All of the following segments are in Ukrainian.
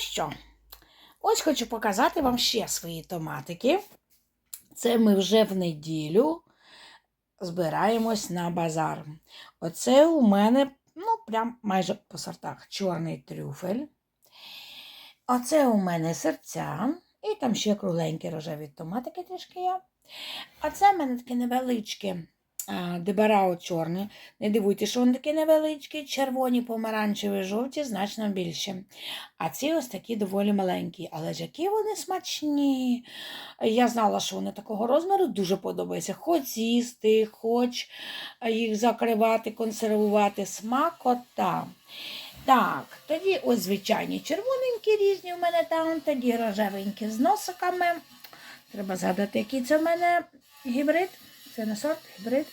що, ось хочу показати вам ще свої томатики. Це ми вже в неділю збираємось на базар. Оце у мене, ну, прям майже по сортах чорний трюфель. Оце у мене серця. І там ще кругленькі рожеві томатики трішки є. А це в мене таке невеличке а, дебарао чорне. Не дивуйтесь, що вони такі невеличкі, червоні, помаранчеві, жовті, значно більше. А ці ось такі доволі маленькі. Але ж які вони смачні. Я знала, що вони такого розміру дуже подобаються. Хоч з'їсти, хоч їх закривати, консервувати. Смакота. Так, тоді ось звичайні червоненькі різні в мене там, тоді рожевенькі з носиками. Треба згадати, який це в мене гібрид. Це не сорт, гібрид.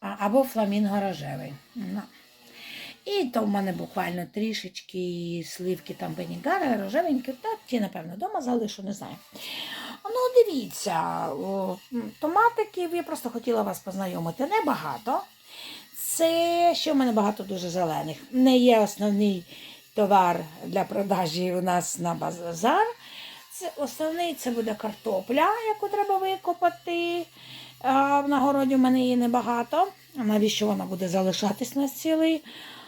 Або фламінго рожевий. Ну. І то в мене буквально трішечки сливки там бенігара, рожевенькі, та ті, напевно, вдома залишу, не знаю. Ну, дивіться, томатиків я просто хотіла вас познайомити. Небагато. Це ще в мене багато дуже зелених. Не є основний товар для продажі у нас на базар. Це основний це буде картопля, яку треба викопати. А, на городі в мене її небагато. Навіщо вона буде залишатись на цілий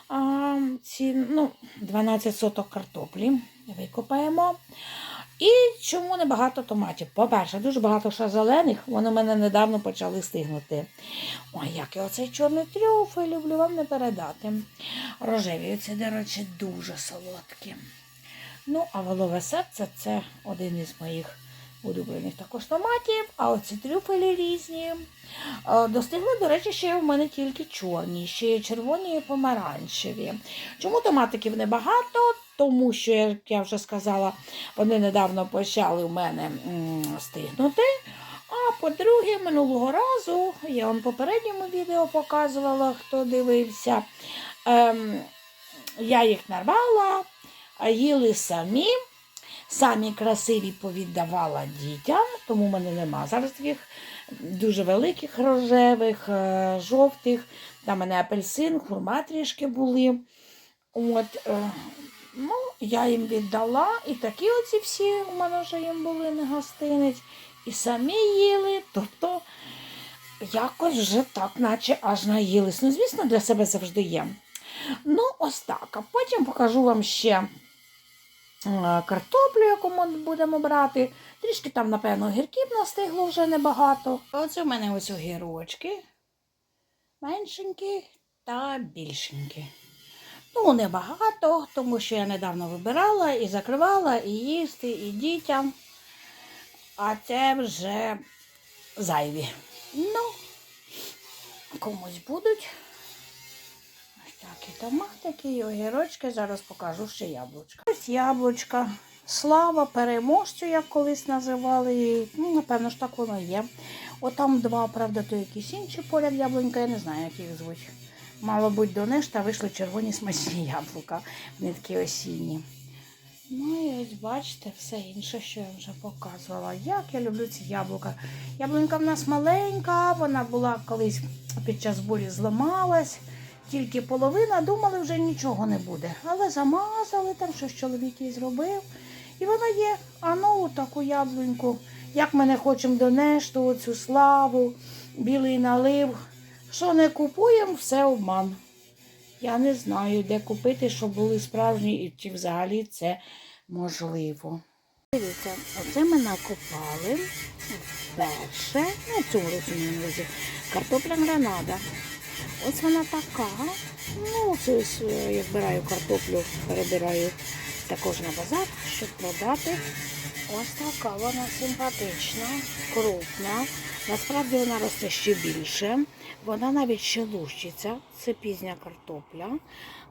а, ці, ну, 12 соток картоплі. Викопаємо. І чому небагато томатів? По-перше, дуже багато ще зелених, вони в мене недавно почали стигнути. Ой, як я оцей чорний трюфель люблю вам не передати. Рожеві, оці, до речі, дуже солодкі. Ну, а волове серце це один із моїх улюблених також томатів. А оці трюфелі різні. Е, Достигли, до речі, ще в мене тільки чорні, ще є червоні і помаранчеві. Чому томатиків небагато? Тому що, як я вже сказала, вони недавно почали в мене стигнути. А по-друге, минулого разу, я вам попередньому відео показувала, хто дивився. Ем, я їх нарвала, їли самі. Самі красиві повіддавала дітям, тому в мене нема зараз таких дуже великих рожевих, е, жовтих. Там мене апельсин, хурма трішки були. От, е, ну, я їм віддала, і такі оці всі у мене вже їм були на гостинець. І самі їли, тобто якось вже так, наче аж наїлись. Ну, звісно, для себе завжди є. Ну, ось так. А потім покажу вам ще картоплю, яку ми будемо брати. Трішки там, напевно, огірків настигло вже небагато. Оце в мене ось огірочки. Меншенькі та більшенькі. Ну, небагато, тому що я недавно вибирала і закривала, і їсти, і дітям. А це вже зайві. Ну, комусь будуть. Так і томатики, і огірочки. Зараз покажу ще яблучка. Ось яблучка. Слава переможцю, як колись називали її. Ну, напевно ж так воно є. Отам два, правда, то якісь інші поряд яблунька, я не знаю, як їх звуть. Мало бути донеш, та вийшли червоні смачні яблука. Вони такі осінні. Ну і ось бачите, все інше, що я вже показувала. Як я люблю ці яблука. Яблунька в нас маленька, вона була колись під час бурі зламалась. Тільки половина, думали, вже нічого не буде. Але замазали там, щось чоловік їй зробив. І вона є, а ну таку яблуньку. Як ми не хочемо донести оцю славу, білий налив. Що не купуємо, все обман. Я не знаю, де купити, щоб були справжні, і чи взагалі це можливо. Дивіться, оце ми накопали перше, ну, цьому увазі, картопля гранада. Ось вона така. Ну, ось, е, я збираю картоплю, перебираю також на базар, щоб продати. Ось така вона симпатична, крупна. Насправді вона росте ще більше. Вона навіть ще лущиться. Це пізня картопля.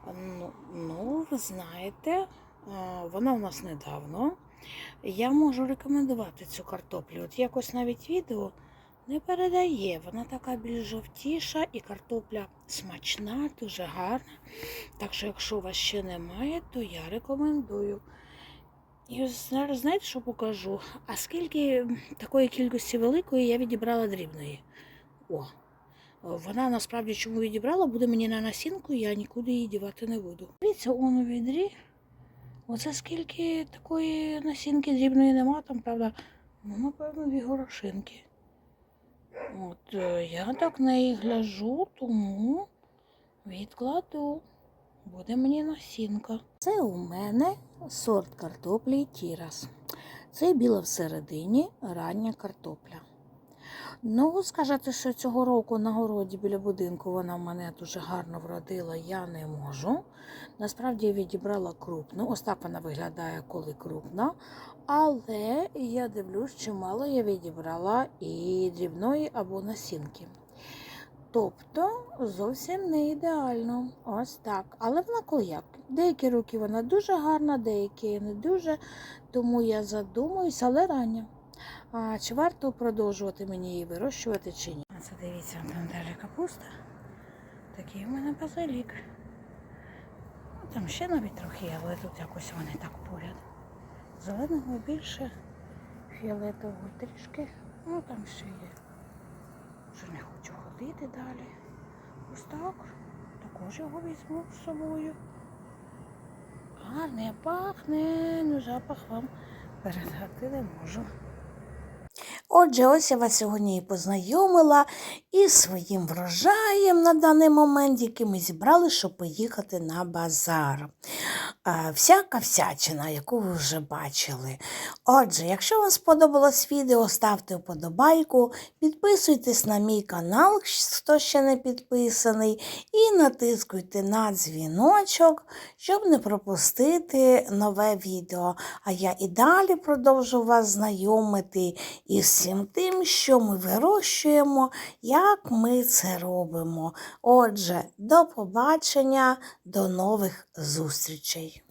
Ну, ну ви знаєте, е, вона у нас недавно. Я можу рекомендувати цю картоплю. От якось навіть відео не передає. Вона така більш жовтіша і картопля смачна, дуже гарна. Так що, якщо у вас ще немає, то я рекомендую. І зараз знаєте, що покажу? А скільки такої кількості великої я відібрала дрібної? О, вона насправді чому відібрала, буде мені на насінку, я нікуди її дівати не буду. Дивіться, он у відрі Оце скільки такої насінки дрібної нема, там, правда, ну, напевно, дві горошинки. От е, я так неї гляжу, тому відкладу. Буде мені насінка. Це у мене сорт картоплі Тірас. Це біла всередині рання картопля. Ну, сказати, що цього року на городі біля будинку вона мене дуже гарно вродила, я не можу. Насправді я відібрала крупну. Ось так вона виглядає, коли крупна. Але я дивлюсь, чимало я відібрала і дрібної або насінки. Тобто зовсім не ідеально. Ось так. Але вона коли як. Деякі роки вона дуже гарна, деякі не дуже. Тому я задумуюся, але рання. А чи варто продовжувати мені її вирощувати чи ні? Це дивіться, там далі капуста. Такий у мене базилік. Там ще навіть трохи, є, але тут якось вони так поряд. Зеленого більше, фіолетового трішки. Ну там ще є. Вже не хочу ходити далі. Ось так. Також його візьму з собою. Гарне пахне, ну запах вам передати не можу. Отже, ось я вас сьогодні і познайомила із своїм врожаєм на даний момент, який ми зібрали, щоб поїхати на базар. Всяка всячина, яку ви вже бачили. Отже, якщо вам сподобалось відео, ставте вподобайку, підписуйтесь на мій канал, хто ще не підписаний, і натискуйте на дзвіночок, щоб не пропустити нове відео. А я і далі продовжу вас знайомити із всім тим, що ми вирощуємо, як ми це робимо. Отже, до побачення, до нових зустрічей.